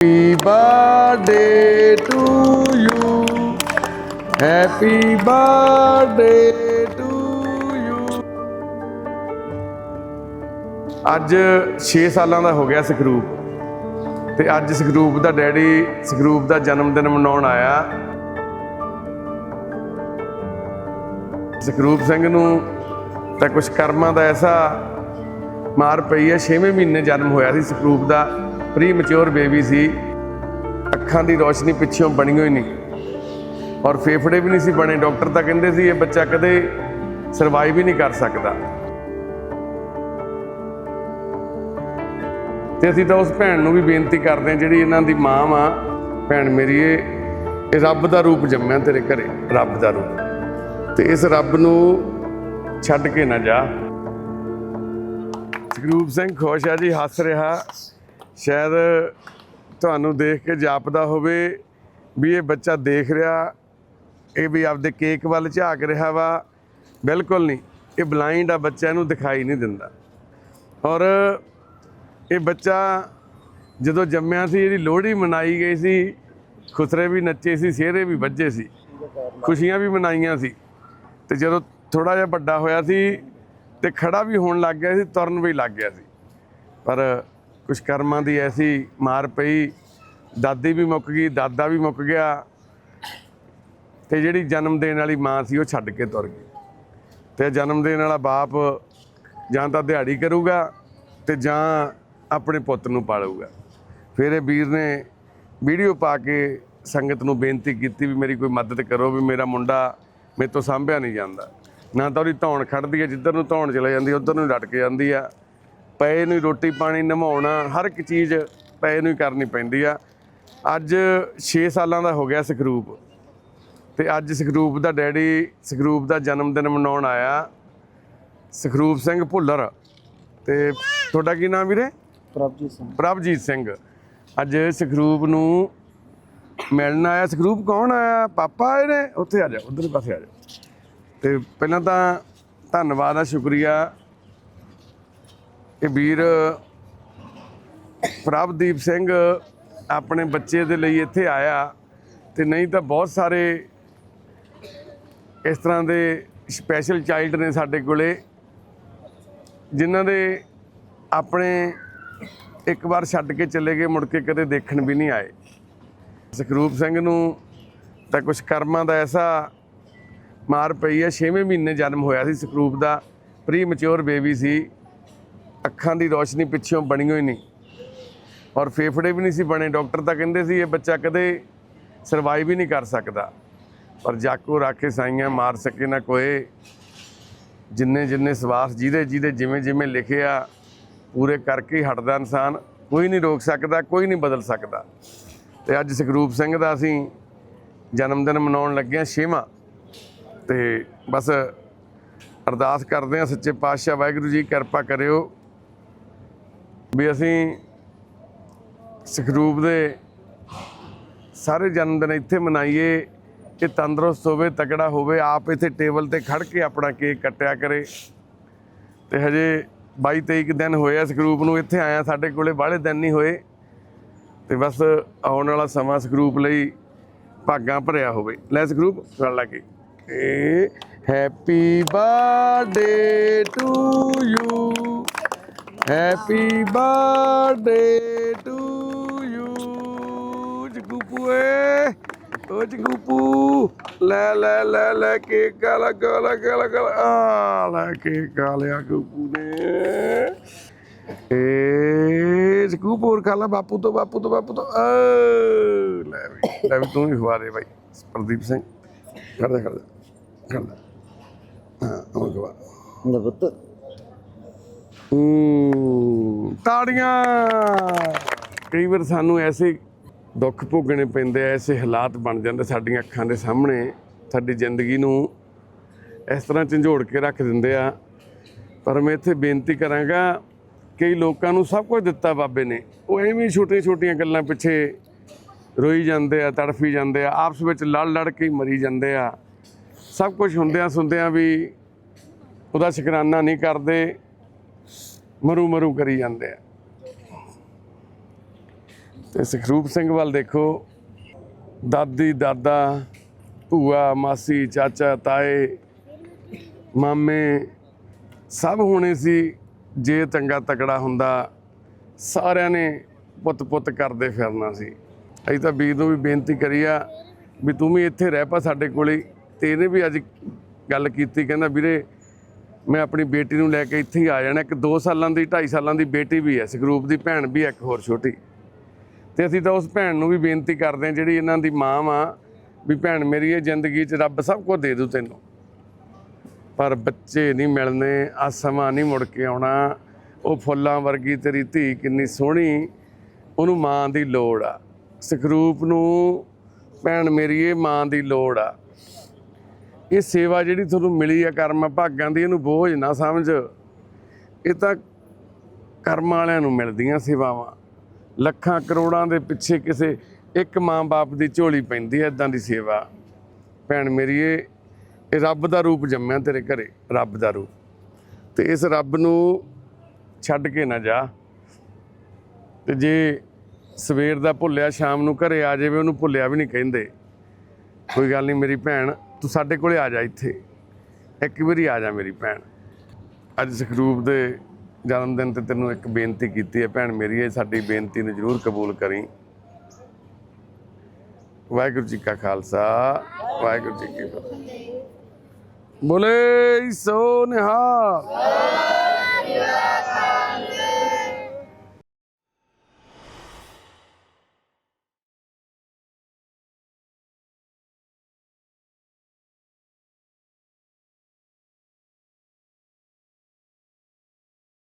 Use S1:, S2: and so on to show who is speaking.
S1: Happy birthday to you. Happy birthday to you. ਅੱਜ 6 ਸਾਲਾਂ ਦਾ ਹੋ ਗਿਆ ਸਕਰੂਪ ਤੇ ਅੱਜ ਸਕਰੂਪ ਦਾ ਡੈਡੀ ਸਕਰੂਪ ਦਾ ਜਨਮ ਦਿਨ ਮਨਾਉਣ ਆਇਆ ਸਕਰੂਪ ਸਿੰਘ ਨੂੰ ਤਾਂ ਕੁਝ ਕਰਮਾਂ ਦਾ ਐਸਾ ਮਾਰ ਪਈ ਹੈ 6ਵੇਂ ਮਹੀਨੇ ਜਨਮ ਹੋਇਆ ਸੀ ਸਕਰੂਪ ਦਾ ਪ੍ਰੀ ਮੈਚੁਰ ਬੇਬੀ ਸੀ। ਅੱਖਾਂ ਦੀ ਰੋਸ਼ਨੀ ਪਿੱਛੋਂ ਬਣੀ ਹੋਈ ਨਹੀਂ। ਔਰ ਫੇਫੜੇ ਵੀ ਨਹੀਂ ਸੀ ਬਣੇ। ਡਾਕਟਰ ਤਾਂ ਕਹਿੰਦੇ ਸੀ, ਇਹ ਬੱਚਾ ਕਦੇ ਸਰਵਾਈਵ ਹੀ ਨਹੀਂ ਕਰ ਸਕਦਾ। ਤੇ ਅਸੀਂ ਤਾਂ ਉਸ ਭੈਣ ਨੂੰ ਵੀ ਬੇਨਤੀ ਕਰਦੇ ਹਾਂ, ਜਿਹੜੀ ਇਹਨਾਂ ਦੀ ਮਾਂ ਵਾ। ਭੈਣ ਮੇਰੀ ਇਹ ਰੱਬ ਦਾ ਰੂਪ ਜੰਮਿਆ ਤੇਰੇ ਘਰੇ। ਰੱਬ ਦਾ ਰੂਪ। ਤੇ ਇਸ ਰੱਬ ਨੂੰ ਛੱਡ ਕੇ ਨਾ ਜਾ। ਜਗਰੂਪ ਸਿੰਘ, ਖੁਸ਼ ਆ ਜੀ, ਹੱਸ ਰਿਹਾ। ਸ਼ਾਇਦ ਤੁਹਾਨੂੰ ਦੇਖ ਕੇ ਜਾਪਦਾ ਹੋਵੇ ਵੀ ਇਹ ਬੱਚਾ ਦੇਖ ਰਿਹਾ, ਇਹ ਵੀ ਆਪਦੇ ਕੇਕ ਵੱਲ ਝਾਕ ਰਿਹਾ ਵਾ। ਬਿਲਕੁਲ ਨਹੀਂ, ਇਹ ਬਲਾਈਂਡ ਆ ਬੱਚਾ, ਇਹਨੂੰ ਦਿਖਾਈ ਨਹੀਂ ਦਿੰਦਾ। ਔਰ ਇਹ ਬੱਚਾ ਜਦੋਂ ਜੰਮਿਆ ਸੀ, ਇਹਦੀ ਲੋਹੜੀ ਮਨਾਈ ਗਈ ਸੀ, ਖੁਸਰੇ ਵੀ ਨੱਚੇ ਸੀ, ਸਿਹਰੇ ਵੀ ਵੱਜੇ ਸੀ, ਖੁਸ਼ੀਆਂ ਵੀ ਮਨਾਈਆਂ ਸੀ। ਤੇ ਜਦੋਂ ਥੋੜਾ ਜਿਹਾ ਵੱਡਾ ਹੋਇਆ ਸੀ ਤੇ ਖੜਾ ਵੀ ਹੋਣ ਲੱਗ ਗਿਆ ਸੀ, ਤੁਰਨ ਵੀ ਲੱਗ ਗਿਆ ਸੀ। ਪਰ ਕੁਝ ਕਰਮਾਂ ਦੀ ਐਸੀ ਮਾਰ ਪਈ, ਦਾਦੀ ਵੀ ਮੁੱਕ ਗਈ, ਦਾਦਾ ਵੀ ਮੁੱਕ ਗਿਆ ਤੇ ਜਿਹੜੀ ਜਨਮ ਦੇਣ ਵਾਲੀ ਮਾਂ ਸੀ ਉਹ ਛੱਡ ਕੇ ਤੁਰ ਗਈ। ਤੇ ਜਨਮ ਦੇਣ ਵਾਲਾ ਬਾਪ ਜਾਂ ਤਾਂ ਦਿਹਾੜੀ ਕਰੂਗਾ ਤੇ ਜਾਂ ਆਪਣੇ ਪੁੱਤ ਨੂੰ ਪਾਲੂਗਾ। ਫਿਰ ਇਹ ਵੀਰ ਨੇ ਵੀਡੀਓ ਪਾ ਕੇ ਸੰਗਤ ਨੂੰ ਬੇਨਤੀ ਕੀਤੀ ਵੀ ਮੇਰੀ ਕੋਈ ਮਦਦ ਕਰੋ ਵੀ ਮੇਰਾ ਮੁੰਡਾ ਮੇਰੇ ਤੋਂ ਸਾਂਭਿਆ ਨਹੀਂ ਜਾਂਦਾ। ਨਾ ਤਾਂ ਉਹਦੀ ਧੌਣ ਖੜਦੀ ਹੈ, ਜਿੱਧਰ ਨੂੰ ਧੌਣ ਚਲੇ ਜਾਂਦੀ, ਉਧਰ ਨੂੰ ਲਟਕ ਜਾਂਦੀ ਆ। ਪਏ ਨੂੰ ਹੀ ਰੋਟੀ ਪਾਣੀ ਨਮਾਉਣਾ ਹਰ ਇੱਕ ਚੀਜ਼ ਪਏ ਨੂੰ ਹੀ ਕਰਨੀ ਪੈਂਦੀ ਆ। ਅੱਜ 6 ਸਾਲਾਂ ਦਾ ਹੋ ਗਿਆ ਸਕਰੂਪ ਤੇ ਅੱਜ ਸਕਰੂਪ ਦਾ ਡੈਡੀ ਸਕਰੂਪ ਦਾ ਜਨਮ ਦਿਨ ਮਨਾਉਣ ਆਇਆ। ਸਕਰੂਪ ਸਿੰਘ ਭੁੱਲਰ। ਤੇ ਤੁਹਾਡਾ ਕੀ ਨਾਮ ਵੀਰੇ?
S2: ਪ੍ਰਭਜੀਤ ਸਿੰਘ।
S1: ਪ੍ਰਭਜੀਤ ਸਿੰਘ। ਅੱਜ ਸਕਰੂਪ ਨੂੰ ਮਿਲਣ ਆਇਆ। ਸਕਰੂਪ ਕੌਣ ਆਇਆ? ਪਾਪਾ ਆਏ ਨੇ ਉੱਥੇ ਆ ਜਾ ਉਧਰਲੇ ਪਾਸੇ ਆ ਜਾ। ਤੇ ਪਹਿਲਾਂ ਤਾਂ ਧੰਨਵਾਦ ਆ ਸ਼ੁਕਰੀਆ। ਇਹ ਵੀਰ ਪ੍ਰਭਦੀਪ ਸਿੰਘ ਆਪਣੇ ਬੱਚੇ ਦੇ ਲਈ ਇੱਥੇ ਆਇਆ ਤੇ ਨਹੀਂ ਤਾਂ ਬਹੁਤ ਸਾਰੇ ਇਸ ਤਰ੍ਹਾਂ ਦੇ ਸਪੈਸ਼ਲ ਚਾਈਲਡ ਨੇ ਸਾਡੇ ਕੋਲੇ, ਜਿਨ੍ਹਾਂ ਦੇ ਆਪਣੇ ਇੱਕ ਵਾਰ ਛੱਡ ਕੇ ਚਲੇ ਗਏ, ਮੁੜ ਕੇ ਕਦੇ ਦੇਖਣ ਵੀ ਨਹੀਂ ਆਏ। ਸਕਰੂਪ ਸਿੰਘ ਨੂੰ ਤਾਂ ਕੁਝ ਕਰਮਾਂ ਦਾ ਐਸਾ ਮਾਰ ਪਈ ਹੈ 6ਵੇਂ ਮਹੀਨੇ ਜਨਮ ਹੋਇਆ ਸੀ ਸਕਰੂਪ ਦਾ ਪ੍ਰੀ ਮੈਚੁਰ ਬੇਬੀ ਸੀ। ਅੱਖਾਂ ਦੀ ਰੋਸ਼ਨੀ ਪਿੱਛੋਂ ਬਣੀ ਹੋਈ ਨਹੀਂ। ਔਰ ਫੇਫੜੇ ਵੀ ਨਹੀਂ ਸੀ ਬਣੇ। ਡਾਕਟਰ ਤਾਂ ਕਹਿੰਦੇ ਸੀ, ਇਹ ਬੱਚਾ ਕਦੇ ਸਰਵਾਈਵ ਹੀ ਨਹੀਂ ਕਰ ਸਕਦਾ। ਪਰ ਜਾਕੋ ਰਾਖੇ ਸਾਈਆਂ ਮਾਰ ਸਕੇ ਨਾ ਕੋਏ ਜਿੰਨੇ ਜਿੰਨੇ ਸਵਾਸ ਜਿਹਦੇ ਜਿਹਦੇ ਜਿਵੇਂ ਜਿਵੇਂ ਲਿਖਿਆ, ਪੂਰੇ ਕਰਕੇ ਹਟਦਾ ਇਨਸਾਨ। ਕੋਈ ਨਹੀਂ ਰੋਕ ਸਕਦਾ, ਕੋਈ ਨਹੀਂ ਬਦਲ ਸਕਦਾ। ਤੇ ਅੱਜ ਸੁਖਰੂਪ ਸਿੰਘ ਦਾ ਅਸੀਂ ਜਨਮ ਦਿਨ ਮਨਾਉਣ ਲੱਗੇ ਹਾਂ ਛੇਵਾਂ। ਤੇ ਬਸ ਅਰਦਾਸ ਕਰਦੇ ਹਾਂ ਸੱਚੇ ਪਾਤਸ਼ਾਹ ਵਾਹਿਗੁਰੂ ਜੀ ਕਿਰਪਾ ਕਰਿਓ। ਵੀ ਅਸੀਂ ਸੁਖਰੂਪ ਦੇ ਸਾਰੇ ਜਨਮ ਦਿਨ ਇੱਥੇ ਮਨਾਈਏ ਕਿ ਤੰਦਰੁਸਤ ਹੋਵੇ, ਤਕੜਾ ਹੋਵੇ, ਆਪ ਇੱਥੇ ਟੇਬਲ ਤੇ ਖੜ ਕੇ ਆਪਣਾ ਕੇਕ ਕੱਟਿਆ ਕਰੇ। ਤੇ ਹਜੇ 22 23 ਕੁ ਦਿਨ ਹੋਏ ਆ ਇਸ ਗਰੂਪ ਨੂੰ, ਇੱਥੇ ਆਇਆ ਸਾਡੇ ਕੋਲੇ, ਬਾਹਲੇ ਦਿਨ ਨਹੀਂ ਹੋਏ। ਤੇ ਬਸ ਆਉਣ ਵਾਲਾ ਸਮਾਂ ਸਕਰੂਪ ਲਈ ਭਾਗਾਂ ਭਰਿਆ ਹੋਵੇ। ਲੈ ਇਸ ਗਰੂਪ ਲਾ ਕੇ। Happy birthday to happy birthday to you ਜਗੂਪੂ ਓ ਜਗੂਪੂ ਲੈ ਲੈ ਲੈ ਲੈ ਕੇਕ ਗਾਲਾ ਗਾਲਾ ਗਾਲਾ ਗਾਲਾ ਆ ਲੈ ਕੇਕ ਗਾਲਿਆ ਗੂਪੂ ਨੇ। ਏ ਜਗੂਪੂ ਹੋਰ ਖਾ ਬਾਪੂ ਤੋਂ ਬਾਪੂ ਤੋਂ ਬਾਪੂ ਤੋਂ। ਆ ਲੈ ਵੀ ਲੈ ਵੀ ਤੂੰ ਹੀ ਖਵਾ ਦੇ ਬਾਈ, ਪ੍ਰਦੀਪ ਸਿੰਘ। ਕਰਦਾ ਕਰਦਾ ਕਰਦਾ ਹਾਂ ਉਹ ਖਵਾ।
S2: ਨਵਤ
S1: ਹੂੰ। ਤਾੜੀਆਂ। ਕਈ ਵਾਰ ਸਾਨੂੰ ਐਸੇ ਦੁੱਖ ਭੋਗਣੇ ਪੈਂਦੇ ਆ, ਐਸੇ ਹਾਲਾਤ ਬਣ ਜਾਂਦੇ ਸਾਡੀਆਂ ਅੱਖਾਂ ਦੇ ਸਾਹਮਣੇ। ਸਾਡੀ ਜ਼ਿੰਦਗੀ ਨੂੰ ਇਸ ਤਰ੍ਹਾਂ ਝੰਜੋੜ ਕੇ ਰੱਖ ਦਿੰਦੇ ਆ। ਪਰ ਮੈਂ ਇੱਥੇ ਬੇਨਤੀ ਕਰਾਂਗਾ, ਕਈ ਲੋਕਾਂ ਨੂੰ ਸਭ ਕੁਝ ਦਿੱਤਾ ਬਾਬੇ ਨੇ। ਉਹ ਐਵੇਂ ਛੋਟੀਆਂ ਛੋਟੀਆਂ ਗੱਲਾਂ ਪਿੱਛੇ ਰੋਈ ਜਾਂਦੇ ਆ, ਤੜਫੀ ਜਾਂਦੇ ਆ, ਆਪਸ ਵਿੱਚ ਲੜ ਲੜ ਕੇ ਹੀ ਮਰੀ ਜਾਂਦੇ ਆ। ਸਭ ਕੁਝ ਹੁੰਦਿਆਂ ਸੁਣਦਿਆਂ ਵੀ ਉਹਦਾ ਸ਼ੁਕਰਾਨਾ ਨਹੀਂ ਕਰਦੇ। ਮਰੂ ਮਰੂ ਕਰੀ ਜਾਂਦੇ ਆ। ਤੇ ਸੁਖਰੂਪ ਸਿੰਘ ਵੱਲ ਦੇਖੋ। ਦਾਦੀ, ਦਾਦਾ, ਭੂਆ, ਮਾਸੀ, ਚਾਚਾ, ਤਾਏ, ਮਾਮੇ, ਸਭ ਹੋਣੇ ਸੀ। ਜੇ ਚੰਗਾ ਤਕੜਾ ਹੁੰਦਾ, ਸਾਰਿਆਂ ਨੇ ਪੁੱਤ ਪੁੱਤ ਕਰਦੇ ਫਿਰਨਾ ਸੀ। ਅਸੀਂ ਤਾਂ ਵੀਰ ਨੂੰ ਵੀ ਬੇਨਤੀ ਕਰੀ ਆ ਵੀ ਤੂੰ ਵੀ ਇੱਥੇ ਰਹਿ ਪਾ ਸਾਡੇ ਕੋਲੇ। ਤੇ ਇਹਨੇ ਵੀ ਅੱਜ ਗੱਲ ਕੀਤੀ, ਕਹਿੰਦਾ, ਵੀਰੇ ਮੈਂ ਆਪਣੀ ਬੇਟੀ ਨੂੰ ਲੈ ਕੇ ਇੱਥੇ ਹੀ ਆ ਜਾਣਾ। ਇੱਕ 2 ਸਾਲਾਂ ਦੀ 2.5 ਸਾਲਾਂ ਦੀ ਬੇਟੀ ਵੀ ਹੈ ਸਗਰੂਪ ਦੀ ਭੈਣ ਵੀ ਇੱਕ ਹੋਰ ਛੋਟੀ। ਤੇ ਅਸੀਂ ਤਾਂ ਉਸ ਭੈਣ ਨੂੰ ਵੀ ਬੇਨਤੀ ਕਰਦੇ ਹਾਂ, ਜਿਹੜੀ ਇਹਨਾਂ ਦੀ ਮਾਂ ਵਾ, ਵੀ ਭੈਣ ਮੇਰੀ ਇਹ ਜ਼ਿੰਦਗੀ 'ਚ ਰੱਬ ਸਭ ਕੁਝ ਦੇ ਦੂ ਤੈਨੂੰ। ਪਰ ਬੱਚੇ ਨਹੀਂ ਮਿਲਨੇ ਆ ਸਮਾਂ ਨਹੀਂ ਮੁੜ ਕੇ ਆਉਣਾ। ਉਹ ਫੁੱਲਾਂ ਵਰਗੀ ਤੇਰੀ ਧੀ ਕਿੰਨੀ ਸੋਹਣੀ, ਉਹਨੂੰ ਮਾਂ ਦੀ ਲੋੜ ਆ। ਸਖਰੂਪ ਨੂੰ ਭੈਣ ਮੇਰੀ ਇਹ ਮਾਂ ਦੀ ਲੋੜ ਆ। ਇਹ ਸੇਵਾ ਜਿਹੜੀ ਤੁਹਾਨੂੰ ਮਿਲੀ ਆ ਕਰਮ ਭਾਗਾਂ ਦੀ, ਇਹਨੂੰ ਬੋਝ ਨਾ ਸਮਝ। ਇਹ ਤਾਂ ਕਰਮ ਵਾਲਿਆਂ ਨੂੰ ਮਿਲਦੀਆਂ ਸੇਵਾਵਾਂ। ਲੱਖਾਂ ਕਰੋੜਾਂ ਦੇ ਪਿੱਛੇ ਕਿਸੇ ਇੱਕ ਮਾਂ-ਬਾਪ ਦੀ ਝੋਲੀ ਪੈਂਦੀ ਹੈ ਇਦਾਂ ਦੀ ਸੇਵਾ। ਭੈਣ ਮੇਰੀ, ਇਹ ਇਹ ਰੱਬ ਦਾ ਰੂਪ ਜੰਮਿਆ ਤੇਰੇ ਘਰੇ, ਰੱਬ ਦਾ ਰੂਪ। ਤੇ ਇਸ ਰੱਬ ਨੂੰ ਛੱਡ ਕੇ ਨਾ ਜਾ। ਤੇ ਜੇ ਸਵੇਰ ਦਾ ਭੁੱਲਿਆ, ਸ਼ਾਮ ਨੂੰ ਘਰੇ ਆ ਜਾਵੇ, ਉਹਨੂੰ ਭੁੱਲਿਆ ਵੀ ਨਹੀਂ ਕਹਿੰਦੇ। ਕੋਈ ਗੱਲ ਨਹੀਂ, ਮੇਰੀ ਭੈਣ ਤੂੰ ਸਾਡੇ ਕੋਲੇ ਆ ਜਾ ਇੱਥੇ। ਇੱਕ ਵਾਰੀ ਆ ਜਾ ਮੇਰੀ ਭੈਣ। ਅੱਜ ਸੁਖਰੂਪ ਦੇ ਜਨਮ ਦਿਨ ਤੇ ਤੈਨੂੰ ਇੱਕ ਬੇਨਤੀ ਕੀਤੀ ਹੈ ਭੈਣ ਮੇਰੀ। ਇਹ ਸਾਡੀ ਬੇਨਤੀ ਨੂੰ ਜ਼ਰੂਰ ਕਬੂਲ ਕਰੀ। ਵਾਹਿਗੁਰੂ ਜੀ ਕਾ ਖਾਲਸਾ, ਵਾਹਿਗੁਰੂ ਜੀ ਕੀ ਫਤਿਹ। ਬੋਲੇ ਸੋ ਨਿਹਾਲ।